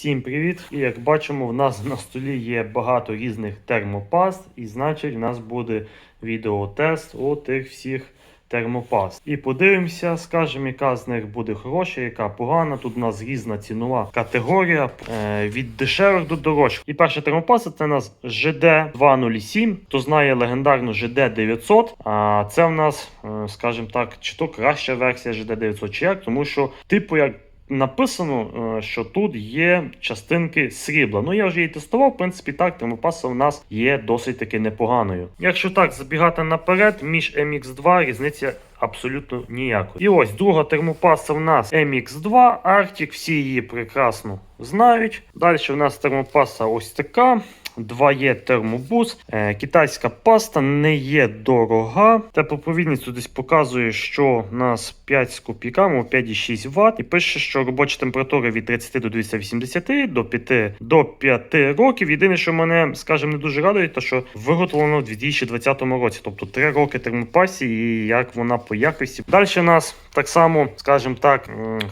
Всім привіт! І як бачимо, в нас на столі є багато різних термопаст, і значить, в нас буде відеотест у тих всіх термопаст. І подивимося, скажемо, яка з них буде хороша, яка погана. Тут у нас різна цінова категорія е, від дешевих до дорожчих. І перша термопаста це у нас GD 207. Хто знає легендарну GD 900. А це в нас, е, скажімо так, чи то краща версія GD 900, чи як, тому що, типу, як написано, е, що тут є частинки срібла. Ну я вже її тестував. В принципі, так, термопаса в нас є досить таки непоганою. Якщо так забігати наперед, між MX2 різниця. Абсолютно ніякої. І ось друга термопаса в нас MX2 Arctic, всі її прекрасно знають. Далі в нас термопаса ось така. 2Е термобус. Е, китайська паста не є дорога. Теплоповідність десь показує, що у нас 5 з копійками, 5,6 Вт. І пише, що робоча температура від 30 до 280 до 5 до 5 років. Єдине, що мене, скажімо, не дуже радує, то що виготовлено в 2020 році, тобто 3 роки термопасі, і як вона по якості. Далі у нас так само, скажімо так,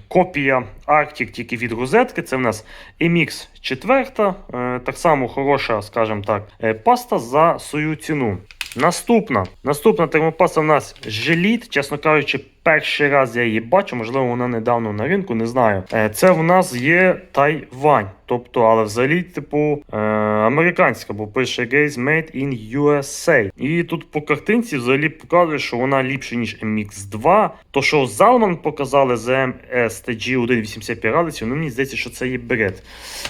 копія Arctic тільки від розетки. Це в нас MX 4, е, так само хороша, скажімо так, е, паста за свою ціну. Наступна. Наступна термопаста в нас желіт. Чесно кажучи, перший раз я її бачу, можливо, вона недавно на ринку, не знаю. Е, Це в нас є Тайвань. Тобто, але взагалі, типу, е, американська, бо пише Gaze Made in USA. І тут по картинці взагалі показує, що вона ліпше, ніж MX2. То, що Залман показали з MSTG 1,85 градусів, ну мені здається, що це є бред.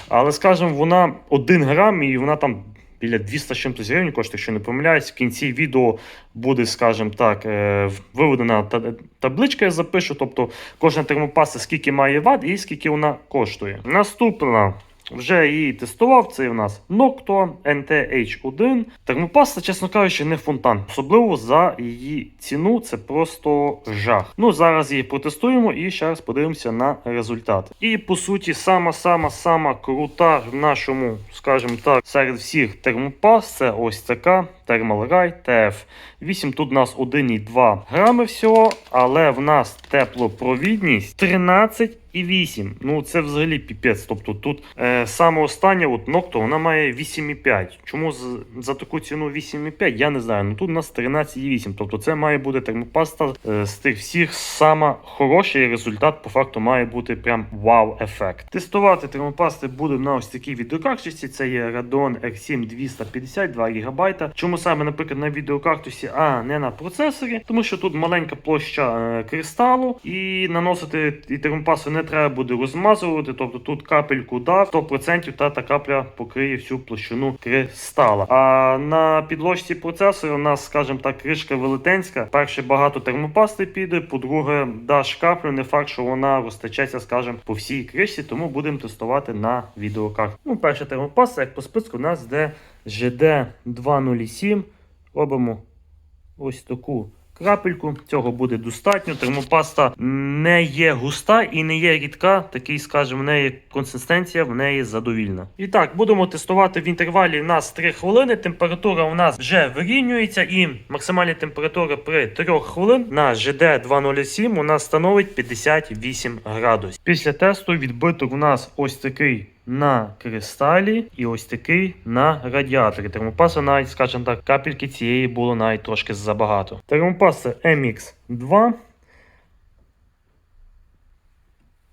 Але скажімо, вона 1 грам і вона там. Біля 200 з чимось гривень коштує, якщо не помиляюсь. В кінці відео буде, скажімо так, е, виведена табличка, я запишу. Тобто кожна термопаста скільки має ват і скільки вона коштує. Наступна. Вже її тестував. Це у нас Noctua NTH1. Термопаста, чесно кажучи, не фонтан. Особливо за її ціну. Це просто жах. Ну, зараз її протестуємо і ще раз подивимося на результати. І по суті, сама-сама-сама крута в нашому, скажімо так, серед всіх термопаст це ось така Thermal Rai TF8. Тут у нас 1,2 грами всього, але в нас теплопровідність 13 і 8. Ну це взагалі піпець. Тобто тут е, саме останнє, от Nocto, вона має 8,5. Чому з, за таку ціну 8,5, я не знаю. Ну тут у нас 13,8. Тобто це має бути термопаста е, з тих всіх сама хороша, і результат по факту має бути прям вау-ефект. Тестувати термопасти будемо на ось такій відеокарточці. Це є Radeon R7 250 2 ГБ. Чому саме, наприклад, на відеокартусі, а не на процесорі? Тому що тут маленька площа е, кристалу, і наносити і термопасу не треба буде розмазувати. Тобто тут капельку дав 100% та та капля покриє всю площину кристала. А на підложці процесора у нас, скажімо так, кришка велетенська. Перше багато термопасти піде. По-друге, даш каплю. Не факт, що вона розтечеться, скажімо, по всій кришці, тому будемо тестувати на відеокарті. Ну, перша термопаста, як по списку, у нас йде GD 207. Робимо ось таку крапельку. Цього буде достатньо. Термопаста не є густа і не є рідка. Такий, скажімо, в неї консистенція в неї задовільна. І так, будемо тестувати в інтервалі у нас 3 хвилини. Температура у нас вже вирівнюється, і максимальна температура при 3 хвилин на GD 207 у нас становить 58 градусів. Після тесту відбиток у нас ось такий на кристалі і ось такий на радіаторі. Термопаса навіть, скажімо так, капельки цієї було навіть трошки забагато. Термопаса MX2.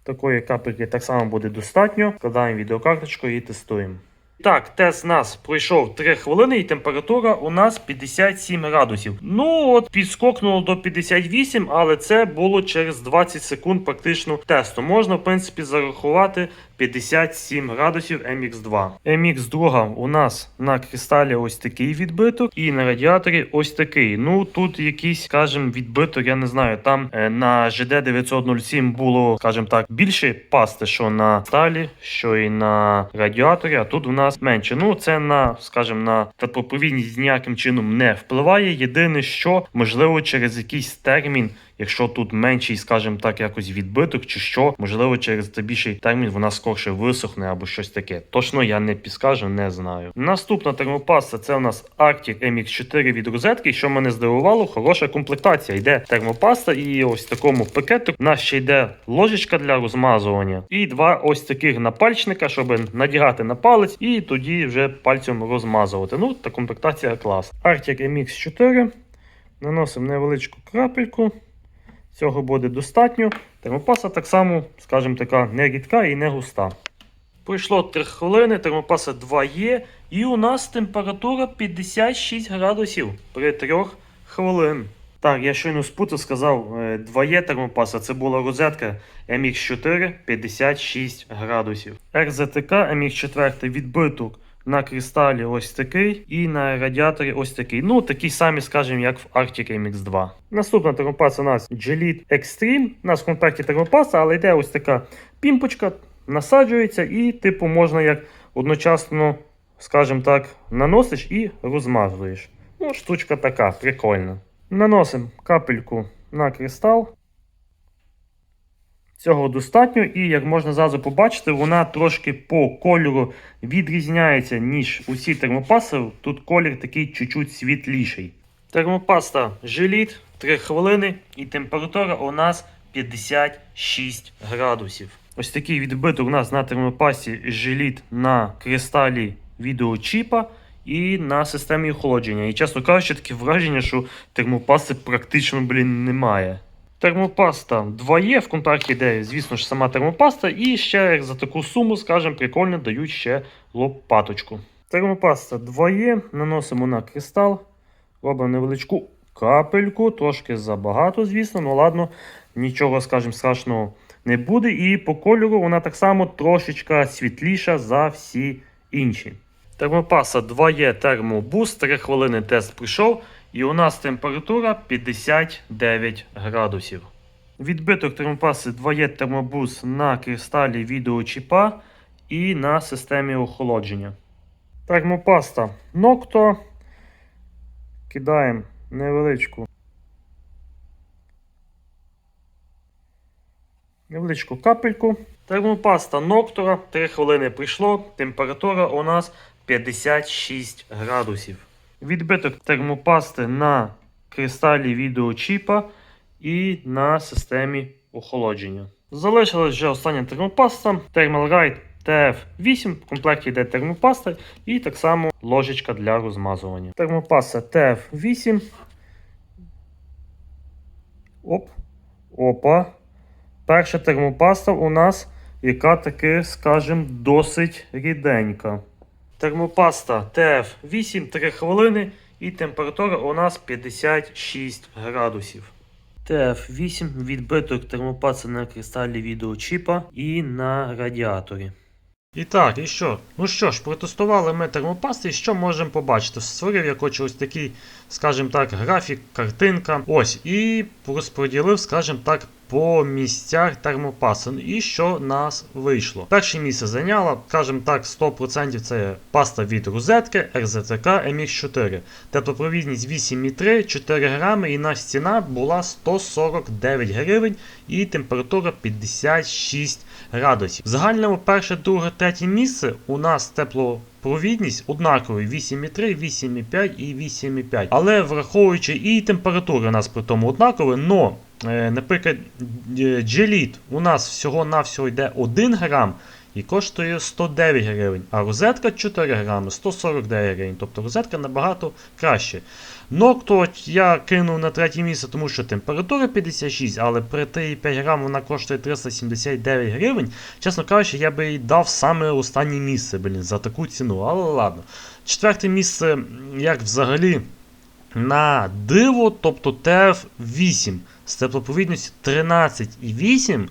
Такої капельки так само буде достатньо. Складаємо відеокарточку і тестуємо. Так, тест нас пройшов 3 хвилини, і температура у нас 57 градусів. Ну от підскокнуло до 58, але це було через 20 секунд практично тесту. Можна, в принципі, зарахувати 57 градусів MX2. MX2 у нас на кристалі ось такий відбиток, і на радіаторі ось такий. Ну тут якийсь, скажімо, відбиток, я не знаю. Там е, на GD 907 було, скажімо так, більше пасти, що на сталі, що і на радіаторі, а тут у нас менше. Ну це на, скажімо, на теплоповідність ніяким чином не впливає. Єдине, що можливо через якийсь термін якщо тут менший, скажімо так, якось відбиток чи що, можливо, через це більший термін вона скорше висохне або щось таке. Точно я не підскажу, не знаю. Наступна термопаста це у нас Arctic MX4 від розетки. Що мене здивувало, хороша комплектація. Йде термопаста, і ось такому пакету у нас ще йде ложечка для розмазування. І два ось таких напальчника, щоб надягати на палець і тоді вже пальцем розмазувати. Ну, та комплектація клас. Arctic MX4. Наносимо невеличку крапельку. Цього буде достатньо. Термопаса так само, скажімо така, не рідка і не густа. Пройшло 3 хвилини, термопаса 2 є, і у нас температура 56 градусів при 3 хвилин. Так, я щойно спутав, сказав, е, 2 термопаса, це була розетка MX4 56 градусів. RZTK MX4 відбиток на кристалі ось такий, і на радіаторі ось такий. Ну, такий самий, скажімо, як в Arctic MX2. Наступна термопаса у нас Gelite Extreme. У нас в комплекті термопаса, але йде ось така пімпочка, насаджується, і, типу, можна як одночасно, скажімо так, наносиш і розмазуєш. Ну, штучка така, прикольна. Наносимо капельку на кристал. Цього достатньо, і як можна зразу побачити, вона трошки по кольору відрізняється, ніж усі термопаси. Тут колір такий чуть-чуть світліший. Термопаста желіт 3 хвилини, і температура у нас 56 градусів. Ось такий відбиток у нас на термопасті желіт на кристалі відеочіпа і на системі охолодження. І чесно кажучи, таке враження, що термопасти практично, блін, немає. Термопаста 2 є в комплекті йде, звісно ж, сама термопаста, і ще за таку суму, скажімо, прикольно дають ще лопаточку. Термопаста 2 є, наносимо на кристал, робимо невеличку капельку, трошки забагато, звісно, ну ладно, нічого, скажімо, страшного не буде. І по кольору вона так само трошечка світліша за всі інші. Термопаса 2 є термобуст, 3 хвилини тест пройшов. І у нас температура 59 градусів. Відбиток термопаси 2Е термобус на кристалі відеочіпа і на системі охолодження. Термопаста Nocto. Кидаємо невеличку. Невеличку капельку. Термопаста Ноктора 3 хвилини прийшло. Температура у нас 56 градусів. Відбиток термопасти на кристалі відеочіпа і на системі охолодження. Залишилась вже остання термопаста Thermalrite TF8. В комплекті йде термопаста і так само ложечка для розмазування. Термопаста TF8. Оп. Опа. Перша термопаста у нас, яка таки, скажімо, досить ріденька. Термопаста TF8 3 хвилини і температура у нас 56 градусів. TF8 відбиток термопаста на кристалі відеочіпа і на радіаторі. І так, і що? Ну що ж, протестували ми термопасти, і що можемо побачити? Створив я хочу ось такий, скажімо так, графік, картинка. Ось, і розподілив, скажімо так, по місцях термопаси. І що нас вийшло? Перше місце зайняло, скажімо так, 100% це паста від розетки RZTK MX4. Теплопровідність 8,3, 4 грами, і наша ціна була 149 гривень і температура 56 градусів. В загальному перше, друге, третє місце у нас теплопровідність однакові 8,3, 8,5 і 8,5. Але враховуючи і температура у нас при тому однакові, но Наприклад, джеліт у нас всього-навсього йде 1 грам і коштує 109 гривень, а розетка 4 грами 149 гривень. Тобто розетка набагато краще. Нокту я кинув на третє місце, тому що температура 56, але при 3,5 грам вона коштує 379 гривень. Чесно кажучи, я би їй дав саме останнє місце блін, за таку ціну. Але ладно. Четверте місце, як взагалі, на диво, тобто TF8 з теплоповідністю 13,8.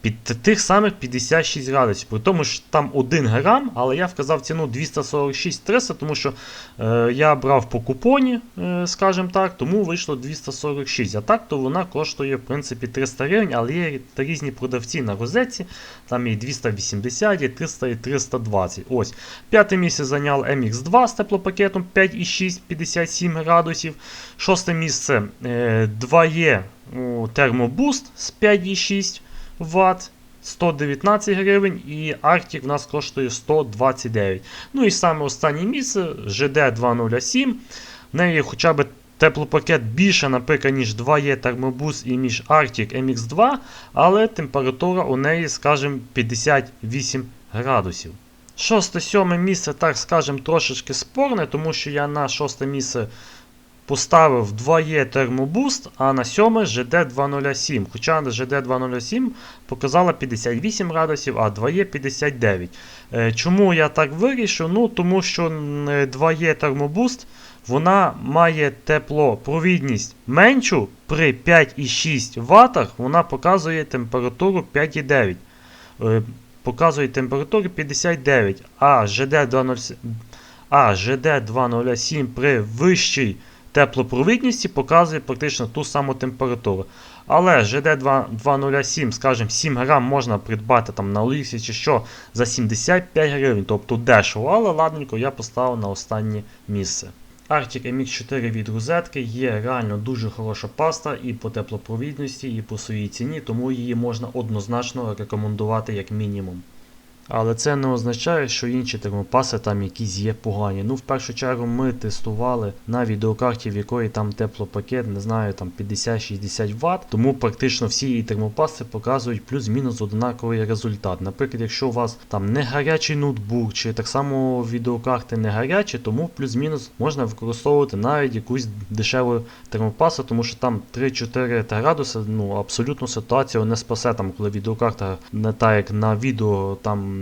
Під тих самих 56 градусів. При тому що там 1 грам, але я вказав ціну 246-300, тому що е, я брав по купоні, е, скажімо так, тому вийшло 246. А так то вона коштує в принципі 300 гривень, але є різні продавці на розетці. Там і 280, і 300, і 320. Ось. П'яте місце зайняв MX2 з теплопакетом 5,6 57 градусів. Шосте місце е, 2E термобуст з 5,6 Вт. 119 гривень і Arctic в нас коштує 129. Ну і саме останнє місце GD207. В неї хоча б теплопакет більше, наприклад, ніж 2E термобус і ніж Arctic MX2, але температура у неї, скажімо, 58 градусів. Шосте, сьоме місце, так скажемо, трошечки спорне, тому що я на шосте місце поставив 2E термобуст, а на сьоме GD207. Хоча GD207 показала 58 градусів, а 2E 59. Е, Чому я так вирішив? Ну, тому що 2E термобуст вона має теплопровідність меншу при 5,6 Вт, вона показує температуру 5,9. Е, Показує температуру 59, а GD207 а GD207 при вищій теплопровідності показує практично ту саму температуру. Але GD207, скажімо, 7 грам можна придбати там на Оліксі чи що за 75 гривень, тобто дешево, але ладненько я поставив на останнє місце. Arctic MX4 від розетки є реально дуже хороша паста і по теплопровідності, і по своїй ціні, тому її можна однозначно рекомендувати як мінімум. Але це не означає, що інші термопаси там якісь є погані. Ну, в першу чергу, ми тестували на відеокарті, в якої там теплопакет, не знаю, там 50-60 Вт. Тому практично всі її термопаси показують плюс-мінус однаковий результат. Наприклад, якщо у вас там не гарячий ноутбук, чи так само відеокарти не гарячі, тому плюс-мінус можна використовувати навіть якусь дешеву термопасу, тому що там 3-4 градуси, ну абсолютно ситуацію не спасе, там, коли відеокарта не так як на відео там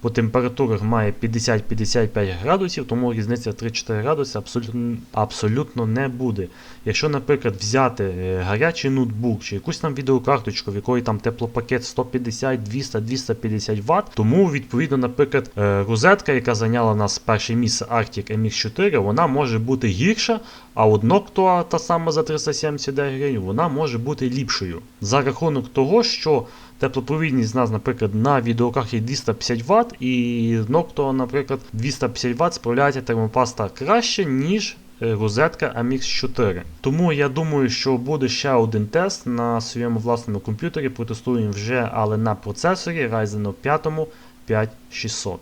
по температурах має 50-55 градусів, тому різниця 3-4 градуси абсолютно, абсолютно не буде. Якщо, наприклад, взяти е, гарячий ноутбук чи якусь там відеокарточку, в якої там теплопакет 150, 200, 250 Вт, тому відповідно, наприклад, е, розетка, яка зайняла нас перше місце Arctic MX4, вона може бути гірша, а от Noctua, та сама за 379 гривень, вона може бути ліпшою. За рахунок того, що теплопровідність в нас, наприклад, на відеокарті 250 Вт, і Noctua, наприклад, 250 Вт справляється термопаста краще, ніж е, розетка MX4. Тому я думаю, що буде ще один тест на своєму власному комп'ютері. Протестуємо вже, але на процесорі Ryzen 5 5600.